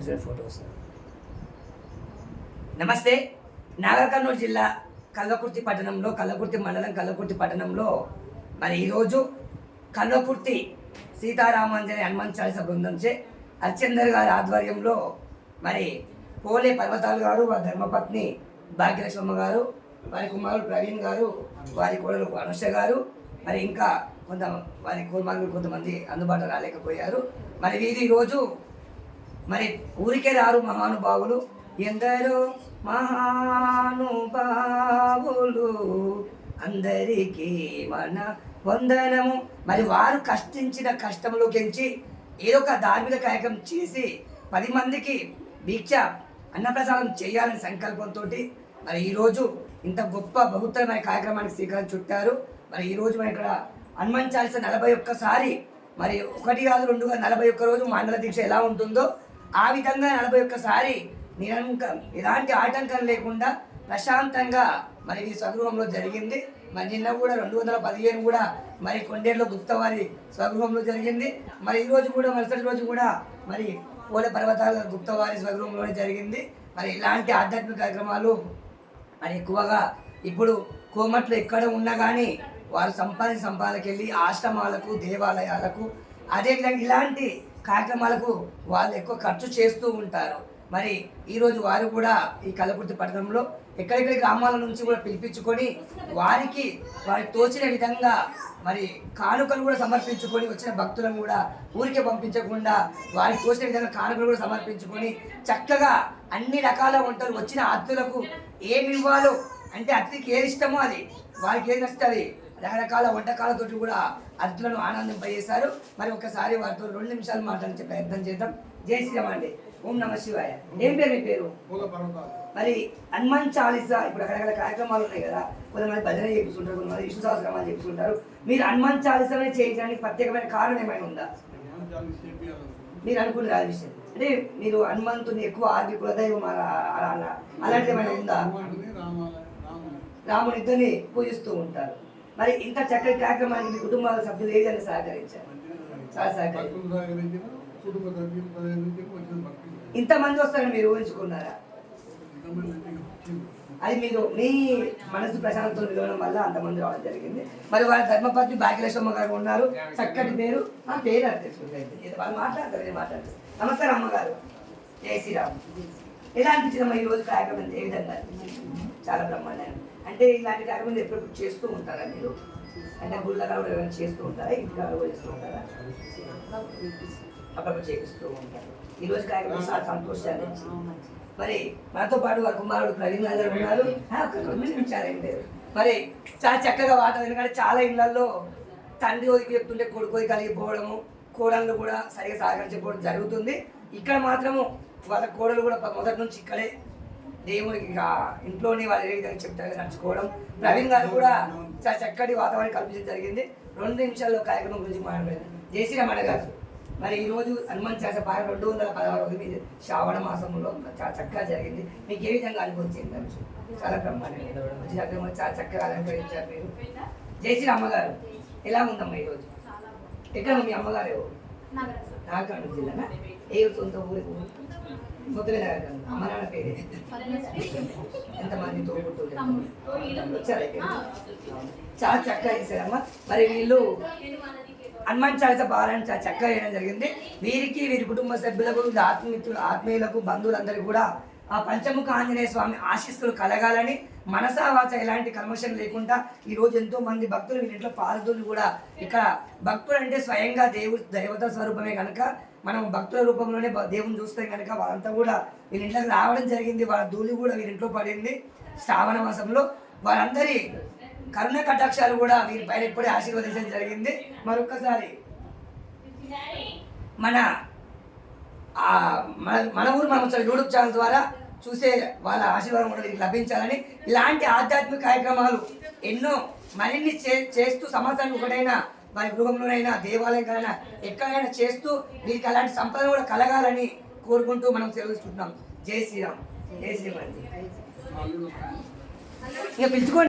Photo photos నమస్తే నాగర్ కర్నూలు జిల్లా కల్లకుర్తి పట్టణంలో కల్లకుర్తి మండలం కల్లకుర్తి పట్టణంలో మరి ఈరోజు కల్లకుర్తి సీతారామాంజలి హనుమాన్ చాలీస బృందంచే అర్చందర్ గారి ఆధ్వర్యంలో మరి పోలే పర్వతాలు గారు వారి ధర్మపత్ని భాగ్యలక్ష్మమ్మ గారు వారి కుమారుడు ప్రవీణ్ గారు వారి కోడలు అనుష గారు మరి ఇంకా కొంత వారి కుమారులు కొంతమంది అందుబాటులో రాలేకపోయారు. మరి వీరి రోజు మరి ఊరికే రారు మహానుభావులు. ఎందరో మహానుభావులు అందరికీ మన వందనము. మరి వారు కష్టించిన కష్టంలోకించి ఏదో ఒక ధార్మిక కార్యక్రమం చేసి పది మందికి దీక్ష అన్నప్రసాదం చేయాలని సంకల్పంతో మరి ఈరోజు ఇంత గొప్ప బహుత్తరమైన కార్యక్రమానికి శ్రీకారం చుట్టారు. మరి ఈరోజు మనం ఇక్కడ హనుమాన్ చాలీస నలభై ఒక్కసారి మరి ఒకటి కాదు రెండు కాదు నలభై ఒక్క రోజు మండల దీక్ష ఎలా ఉంటుందో ఆ విధంగా నలభై ఒక్కసారి నిరంకం ఎలాంటి ఆటంకం లేకుండా ప్రశాంతంగా మరి ఈ స్వగృహంలో జరిగింది. మరి నిన్న కూడా రెండు వందల పదిహేను కూడా మరి కొండేరులో గుప్తవారి స్వగృహంలో జరిగింది. మరి ఈరోజు కూడా మరుసటి రోజు కూడా మరి పోల పర్వతాల గుప్తవారి స్వగృహంలోనే జరిగింది. మరి ఇలాంటి ఆధ్యాత్మిక కార్యక్రమాలు మరి ఎక్కువగా ఇప్పుడు కోమట్లు ఎక్కడ ఉన్నా కానీ వారు సంపాదించిన సంపాదనకి వెళ్ళి ఆశ్రమాలకు దేవాలయాలకు అదేవిధంగా ఇలాంటి కార్యక్రమాలకు వాళ్ళు ఎక్కువ ఖర్చు చేస్తూ ఉంటారు. మరి ఈరోజు వారు కూడా ఈ కలకుర్తి పట్టణంలో ఎక్కడెక్కడి గ్రామాల నుంచి కూడా పిలిపించుకొని వారికి వారికి తోచిన విధంగా మరి కానుకలు కూడా సమర్పించుకొని వచ్చిన భక్తులను కూడా ఊరికే పంపించకుండా వారికి తోచిన విధంగా కానుకలు కూడా సమర్పించుకొని చక్కగా అన్ని రకాల వంటలు వచ్చిన అతిథులకు ఏమి ఇవ్వాలో అంటే అతిథికి ఏది ఇష్టమో అది వారికి ఏది నచ్చుతుంది రకరకాల వంటకాలతో కూడా అతిథులను ఆనందింపజేశారు. మరి ఒకసారి వారితో రెండు నిమిషాలు మాట్లాడించే ప్రయత్నం చేద్దాం. జై శ్రీరామ్ అండి. ఓం నమ శివాయ. ఏం పేరు మీ పేరు? మరి హనుమాన్ చాలీసా? ఇప్పుడు అక్కడక్కడ కార్యక్రమాలు ఉన్నాయి కదా. కొంతమంది భజన చేపిస్తుంటారు కొంతమంది విష్ణు సహస్రనామాలు చేపిస్తుంటారు. మీరు హనుమాన్ చాలీసానే చేయించడానికి ప్రత్యేకమైన కారణం ఏమైనా ఉందా? మీరు అనుకునే ఆ విషయం? అంటే మీరు హనుమంతుని ఎక్కువ ఆది కులదైవం అలా అలా అలా అలాంటిది ఏమైనా ఉందా? రాముని ఇద్దరిని పూజిస్తూ ఉంటారు. మరి ఇంత చక్కటి కార్యక్రమానికి మీ కుటుంబాల సభ్యులు ఏదైనా సహకరించారు? చాలా సహకరి భక్తులు సహకరించిన కుటుంబ సభ్యులు సహకరించిన వచ్చిన భక్తులు ఇంతమంది వస్తారని మీరు ఊహించుకున్నారా. అది మీరు మీ మనసు ప్రశాంతతో విలవడం వల్ల అంతమంది రావడం జరిగింది. మరి వాళ్ళ ధర్మపత్ని భాగ్యలక్ష్మ గారు ఉన్నారు. చక్కటి పేరు. ఆ పేరు ఇది వాళ్ళు మాట్లాడతారు నేను మాట్లాడతారు నమస్కారం అమ్మగారు. జై శ్రీరామ్. ఎలా అనిపించిందమ్మా ఈ రోజు కార్యక్రమం? ఏ విధంగా అనిపించింది? చాలా బ్రహ్మాండం అంటే ఇలాంటి కార్యక్రమం ఎప్పుడప్పుడు చేస్తూ ఉంటారా మీరు? అంటే గుళ్ళగా ఏమైనా చేస్తూ ఉంటారా? ఇంట్లో చేస్తూ ఉంటారా? అప్పుడప్పుడు చేపిస్తూ ఉంటారు. ఈరోజు కార్యక్రమం చాలా సంతోషాన్ని మరి మనతో పాటు వారి కుమారుడు ప్రవీణ్ గారు ఉన్నారు. ఆ, లేదు. మరి చాలా చక్కగా వాటర్ ఎందుకంటే చాలా ఇళ్ళలో తండ్రి ఒదికి చెప్తుంటే కొడుకు కలిగిపోవడము కోడళ్ళు కూడా సరిగా సహకరించకపోవడం జరుగుతుంది. ఇక్కడ మాత్రము వాళ్ళ కోడలు కూడా మొదటి నుంచి ఇక్కడే దేవుడికి ఇక ఇంట్లోనే వాళ్ళు ఏ విధంగా చెప్తారో నడుచుకోవడం ప్రవీణ్ గారు కూడా చాలా చక్కటి వాతావరణం కల్పించడం జరిగింది. రెండు నిమిషాల్లో కార్యక్రమం గురించి మాట్లాడారు. జై శ్రీరామణ గారు. మరి ఈ రోజు హనుమాన్ చేసే పాట రెండు వందల పదహారు రోజు మీద శ్రావణ మాసంలో చాలా చక్కగా జరిగింది. మీకు ఏ విధంగా అనుభవం చెందవచ్చు చాలా బ్రహ్మాండంగా. చాలా చక్కగా అలంకరించారు మీరు. జై శ్రీరామ గారు ఎలా ఉందమ్మా ఈరోజు ఎక్కడ మీ అమ్మగారు? నాగర్కర్నూలు జిల్లానా? ఏ సొంత ఊరి? అమ్మ నాన్న ఎంతమంది చాలా చక్కగా చేశారమ్మ మరి వీళ్ళు హనుమాన్ చాలీస పారాయణ చాలా చక్కగా చేయడం జరిగింది వీరికి వీరి కుటుంబ సభ్యులకు ఆత్మీయులు ఆత్మీయులకు బంధువులందరికీ కూడా ఆ పంచముఖ ఆంజనేయ స్వామి ఆశీస్సులు కలగాలని మనసావాచ ఎలాంటి కల్మషం లేకుండా ఈ రోజు ఎంతో మంది భక్తులు వీరి ఇంట్లో పాల్గొని కూడా ఇక్కడ భక్తులు అంటే స్వయంగా దేవు దేవత స్వరూపమే కనుక మనం భక్తుల రూపంలోనే దేవుని చూస్తే కనుక వాళ్ళంతా కూడా వీరింట్లోకి రావడం జరిగింది. వాళ్ళ ధూళి కూడా వీరింట్లో పడింది. శ్రావణ మాసంలో వారందరి కరుణ కటాక్షాలు కూడా వీరి పైన ఇప్పుడే ఆశీర్వదించడం జరిగింది. మరొకసారి మన మన మన ఊరు మనం వచ్చే యూట్యూబ్ ఛానల్ ద్వారా చూసే వాళ్ళ ఆశీర్వాదం కూడా వీరికి లభించాలని ఇలాంటి ఆధ్యాత్మిక కార్యక్రమాలు ఎన్నో మరిన్ని చే చేస్తూ సంవత్సరానికి ఒకటైనా వారి గృహంలోనైనా దేవాలయంకైనా ఎక్కడైనా చేస్తూ వీరికి అలాంటి సంపద కూడా కలగాలని కోరుకుంటూ మనం సెలవుకుంటున్నాం జై శ్రీరామ్. జై శ్రీరామ్ ఇక పిలుచుకోండి.